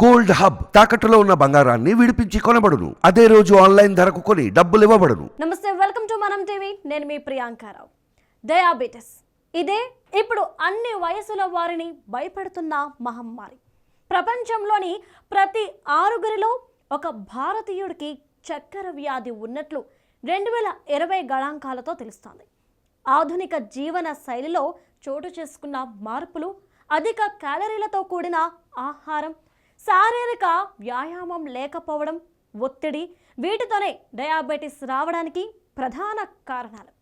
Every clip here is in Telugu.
గోల్డ్ హబ్ తాకట్టులో ఉన్న బంగారాన్ని విడిపించి కొనబడును. అదే రోజు ఆన్లైన్ ధరకు కొని డబ్బులు ఇవ్వబడును. నమస్తే వెల్కమ్ టు మనం టీవీ. నేను మీ ప్రియాంకారావు డయాబెటిస్ ఇదే ఇప్పుడు అన్ని వయసుల వారిని భయపెడుతున్న మహమ్మారి. ప్రపంచంలోని ప్రతి ఆరుగురిలో ఒక భారతీయుడికి చక్కెర వ్యాధి ఉన్నట్లు రెండు వేల ఇరవై గణాంకాలతో తెలుస్తోంది. ఆధునిక జీవన శైలిలో చోటు చేసుకున్న మార్పులు అధిక క్యాలరీలతో కూడిన ఆహారం శారీరక వ్యాయామం లేకపోవడం ఒత్తిడి వీటితోనే డయాబెటిస్ రావడానికి ప్రధాన కారణాలు.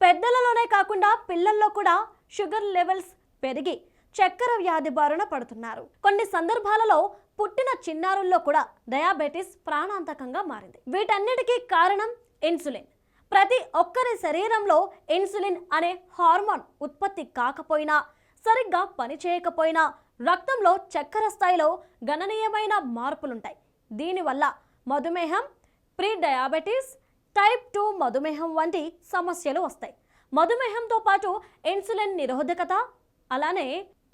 పెద్దలలోనే కాకుండా పిల్లల్లో కూడా షుగర్ లెవెల్స్ పెరిగి చక్కెర వ్యాధి బారిన పడుతున్నారు. కొన్ని సందర్భాలలో పుట్టిన చిన్నారుల్లో కూడా డయాబెటిస్ ప్రాణాంతకంగా మారింది. వీటన్నిటికీ కారణం ఇన్సులిన్. ప్రతి ఒక్కరి శరీరంలో ఇన్సులిన్ అనే హార్మోన్ ఉత్పత్తి కాకపోయినా సరిగ్గా పనిచేయకపోయినా రక్తంలో చక్కెర స్థాయిలో గణనీయమైన మార్పులుంటాయి. దీనివల్ల మధుమేహం ప్రీ డయాబెటీస్ టైప్ టూ మధుమేహం వంటి సమస్యలు వస్తాయి. మధుమేహంతో పాటు ఇన్సులిన్ నిరోధకత అలానే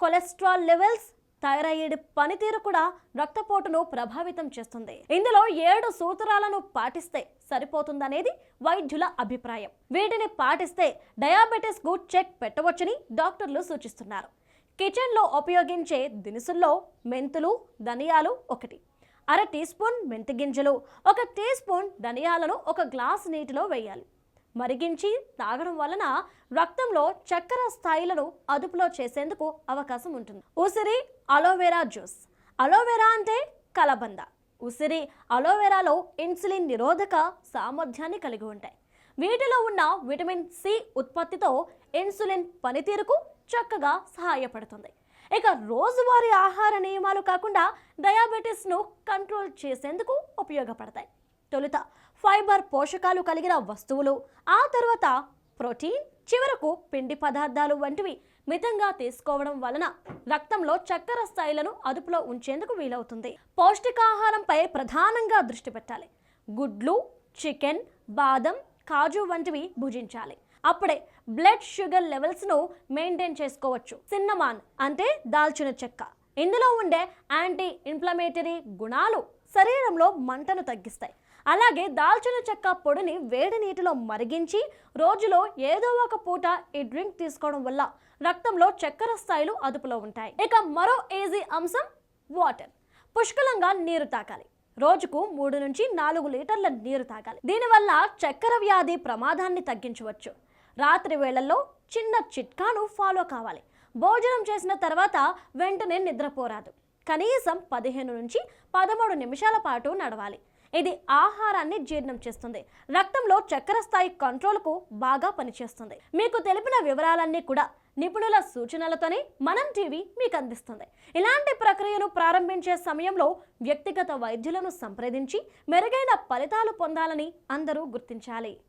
కొలెస్ట్రాల్ లెవెల్స్ థైరాయిడ్ పనితీరు కూడా రక్తపోటును ప్రభావితం చేస్తుంది. ఇందులో ఏడు సూత్రాలను పాటిస్తే సరిపోతుందనేది వైద్యుల అభిప్రాయం. వీటిని పాటిస్తే డయాబెటీస్కు చెక్ పెట్టవచ్చని డాక్టర్లు సూచిస్తున్నారు. కిచెన్లో ఉపయోగించే దినుసుల్లో మెంతులు ధనియాలు ఒకటి. అర టీ స్పూన్ మెంతి గింజలు ఒక టీ స్పూన్ ధనియాలను ఒక గ్లాస్ నీటిలో వేయాలి. మరిగించి తాగడం వలన రక్తంలో చక్కెర స్థాయిలను అదుపులో చేసేందుకు అవకాశం ఉంటుంది. ఉసిరి అలోవెరా జ్యూస్. అలోవెరా అంటే కలబంద. ఉసిరి అలోవెరాలో ఇన్సులిన్ నిరోధక సామర్థ్యాన్ని కలిగి ఉంటాయి. వీటిలో ఉన్న విటమిన్ సి ఉత్పత్తితో ఇన్సులిన్ పనితీరుకు చక్కగా సహాయపడుతుంది. ఇక రోజువారీ ఆహార నియమాలు కాకుండా డయాబెటీస్ను కంట్రోల్ చేసేందుకు ఉపయోగపడతాయి. తొలుత ఫైబర్ పోషకాలు కలిగిన వస్తువులు ఆ తర్వాత ప్రోటీన్ చివరకు పిండి పదార్థాలు వంటివి మితంగా తీసుకోవడం వలన రక్తంలో చక్కెర స్థాయిలను అదుపులో ఉంచేందుకు వీలవుతుంది. పౌష్టికాహారంపై ప్రధానంగా దృష్టి పెట్టాలి. గుడ్లు చికెన్ బాదం కాజు వంటివి భుజించాలి. అప్పుడే బ్లడ్ షుగర్ లెవెల్స్ను మెయింటైన్ చేసుకోవచ్చు. సిన్నమాన్ అంటే దాల్చిన చెక్క. ఇందులో ఉండే యాంటీ ఇన్ఫ్లమేటరీ గుణాలు శరీరంలో మంటను తగ్గిస్తాయి. అలాగే దాల్చిన చెక్క పొడిని వేడి నీటిలో మరిగించి రోజులో ఏదో ఒక పూట ఈ డ్రింక్ తీసుకోవడం వల్ల రక్తంలో చక్కెర స్థాయిలు అదుపులో ఉంటాయి. ఇక మరో ఈజీ అంశం వాటర్. పుష్కలంగా నీరు తాకాలి రోజుకు మూడు నుంచి నాలుగు లీటర్ల నీరు తాగాలి. దీనివల్ల చక్కెర వ్యాధి ప్రమాదాన్ని తగ్గించవచ్చు. రాత్రి వేళల్లో చిన్న చిట్కాను ఫాలో కావాలి. భోజనం చేసిన తర్వాత వెంటనే నిద్రపోరాదు. కనీసం పదిహేను నుంచి పదమూడు నిమిషాల పాటు నడవాలి. ఇది ఆహారాన్ని జీర్ణం చేస్తుంది. రక్తంలో చక్కెర స్థాయి కంట్రోల్కు బాగా పనిచేస్తుంది. మీకు తెలిపిన వివరాలన్నీ కూడా నిపుణుల సూచనలతోనే మనం టీవీ మీకు అందిస్తుంది. ఇలాంటి ప్రక్రియను ప్రారంభించే సమయంలో వ్యక్తిగత వైద్యులను సంప్రదించి మెరుగైన ఫలితాలు పొందాలని అందరూ గుర్తించాలి.